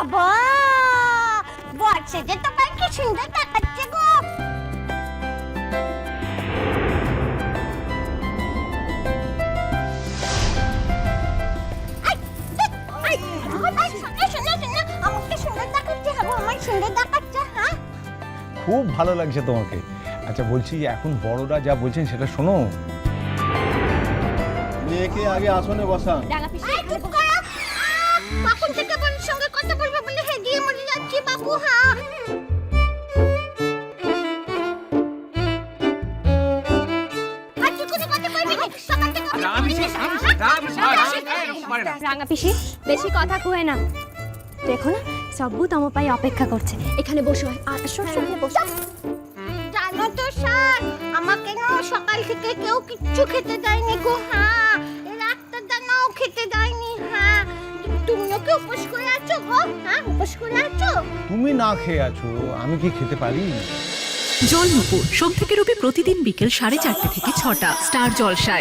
বাবা! তোমার কি সুন্দর দেখাচ্ছে গো। খুব ভালো লাগছে তোমাকে। আচ্ছা বলছি এখন বড়রা যা বলছেন সেটা শোনো। মেয়েকে আগে আসনে বসান। হ্যাঁ থেকে রাঙা পিসি বেশি কথা কুহে না। দেখো না সব্বু তম পাই অপেক্ষা করছে। এখানে বসো আসো সামনে বসো। জানো তো স্যার আমাকে না সকাল থেকে কেউ কিচ্ছু খেতে দেয়নি গো হ্যাঁ কি উপোস করে আছো গো? হ্যাঁ উপোস করে আছো? তুমি না খেয়ে আছো আমি কি খেতে পারি? জল নুপুর সোম থেকে রবি প্রতিদিন বিকেল সাড়ে চারটে থেকে ছটা স্টার জলসায়।